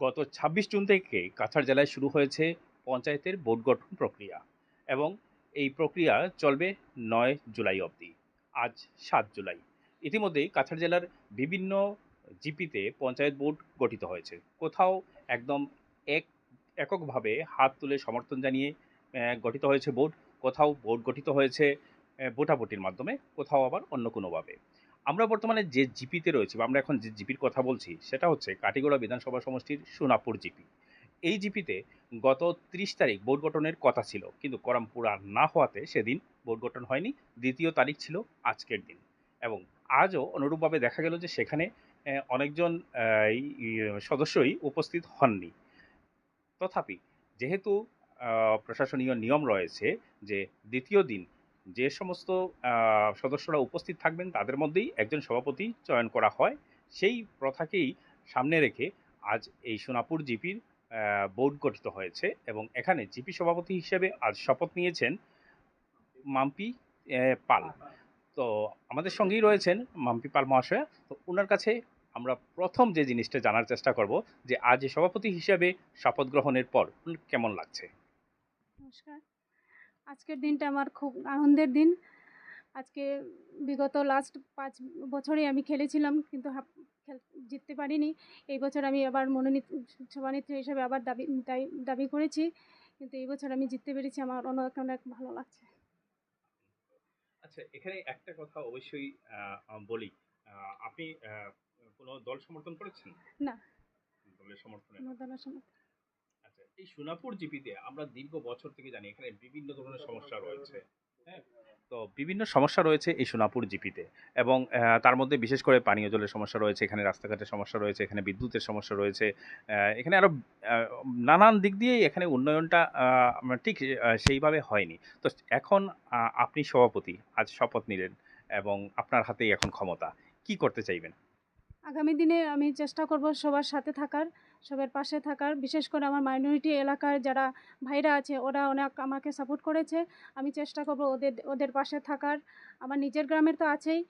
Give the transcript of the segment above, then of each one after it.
গত ছাব্বিশ জুন থেকে কাছাড় জেলায় শুরু হয়েছে পঞ্চায়েতের বোর্ড গঠন প্রক্রিয়া এবং এই প্রক্রিয়া চলবে নয় জুলাই অবধি, আজ সাত জুলাই। ইতিমধ্যেই কাছাড় জেলার বিভিন্ন জিপিতে পঞ্চায়েত বোর্ড গঠিত হয়েছে। কোথাও একদম এক, এককভাবে হাত তুলে সমর্থন জানিয়ে গঠিত হয়েছে বোর্ড কোথাও বোর্ড গঠিত হয়েছে ভোটাভুটির মাধ্যমে, কোথাও আবার অন্য কোনোভাবে। আমরা বর্তমানে যে জিপিতে রয়েছি বা আমরা এখন যে জিপির কথা বলছি, সেটা হচ্ছে কাটিগড়া বিধানসভা সমষ্টির সোনাপুর জিপি। এই জিপিতে গত ত্রিশ তারিখ বোর্ড গঠনের কথা ছিল, কিন্তু করাম পুরা না হওয়াতে সেদিন বোর্ড গঠন হয়নি। দ্বিতীয় তারিখ ছিল আজকের দিন। এবং আজও অনুরূপভাবে দেখা গেল যে সেখানে অনেকজন সদস্যই উপস্থিত হননি। তথাপি যেহেতু প্রশাসনীয় নিয়ম রয়েছে যে দ্বিতীয় দিন যে সমস্ত সদস্যরা উপস্থিত থাকবেন তাদের মধ্যেই একজন সভাপতি চয়ন করা হয়। সেই প্রথাকেই সামনে রেখে আজ এই সোনাপুর জিপির বোর্ড গঠিত হয়েছে এবং এখানে জিপি সভাপতি হিসেবে আজ শপথ নিয়েছেন মাম্পি পাল। তো আমাদের সঙ্গেই রয়েছেন মাম্পি পাল মহাশয়া। তো ওনার কাছে আমরা প্রথম যে জিনিসটা জানার চেষ্টা করব যে আজ সভাপতি হিসেবে শপথ গ্রহণের পর কেমন লাগছে? নমস্কার। আজকের দিনটা আমার খুব আনন্দের দিন। আজকে বিগত লাস্ট পাঁচ বছরই আমি খেলেছিলাম কিন্তু জিততে পারিনি। এই বছর আমি আবার মনোনীত সভানেত্রী হিসেবে আবার দাবি দাবি- দাবি করেছি কিন্তু এই বছর আমি জিততে পেরেছি আমার অনেক অনেক ভালো লাগছে। আচ্ছা এখানে একটা কথা অবশ্যই বলি। আপনি কোনো দল সমর্থন করেছেন? না। দলের সমর্থনে? দলের সমর্থন। আচ্ছা এই সোনাপুর জিপিতে আমরা দীর্ঘ বছর থেকে জানি এখানে বিভিন্ন ধরনের সমস্যা রয়েছে। হ্যাঁ? তো বিভিন্ন সমস্যা রয়েছে এই সোনাপুর জিপিতে এবং তার মধ্যে বিশেষ করে পানীয় জলের সমস্যা রয়েছে, এখানে রাস্তাঘাটের সমস্যা রয়েছে, এখানে বিদ্যুতের সমস্যা রয়েছে এখানে আরও নানান দিক দিয়েই এখানে উন্নয়নটা ঠিক সেইভাবে হয়নি। তো এখন আপনি সভাপতি, আজ শপথ নিলেন এবং আপনার হাতেই এখন ক্ষমতা। কি করতে চাইবেন? আগামী দিনে আমি চেষ্টা করব সবার সাথে থাকার। সবার পাশে থাকার বিশেষ করে আমার মাইনরিটি এলাকার যারা ভাইরা আছে ওরা অনেক আমাকে সাপোর্ট করেছে। আমি চেষ্টা করব ওদের ওদের পাশে থাকার। আমার নিজের গ্রামের তো আছেই।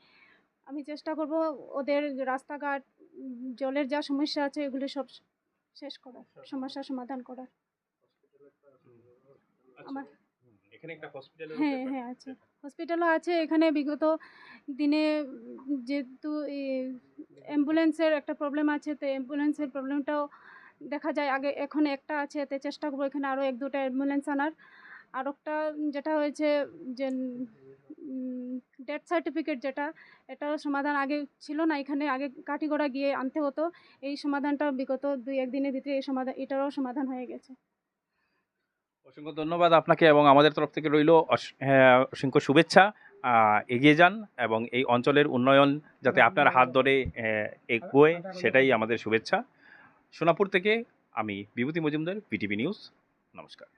আমি চেষ্টা করব ওদের রাস্তাঘাট জলের যা সমস্যা আছে এগুলো সব শেষ করার সমস্যার সমাধান করার। আমার এখানে একটা হসপিটাল হ্যাঁ হ্যাঁ আছে। হসপিটালও আছে। এখানে বিগত দিনে যেহেতু অ্যাম্বুলেন্সের একটা প্রবলেম আছে, তো অ্যাম্বুলেন্সের প্রবলেমটাও দেখা যায়। আগে এখন একটা আছে এতে চেষ্টা করব এখানে আরও এক দুটো অ্যাম্বুলেন্স আনার। আর একটা যেটা হয়েছে যে ডেথ সার্টিফিকেট যেটা এটার সমাধান আগে ছিল না এখানে। আগে কাঠিগড়া গিয়ে আনতে হতো। এই সমাধানটা বিগত দুই একদিনের ভিতরে এই সমাধান, এটারও সমাধান হয়ে গেছে। অসংখ্য ধন্যবাদ আপনাকে এবং আমাদের তরফ থেকে রইল অসংখ্য শুভেচ্ছা। এগিয়ে যান এবং এই অঞ্চলের উন্নয়ন যাতে আপনার হাত ধরে এগোয় সেটাই আমাদের শুভেচ্ছা। সোনাপুর থেকে আমি বিভূতি মজুমদার পিটিভি নিউজ নমস্কার।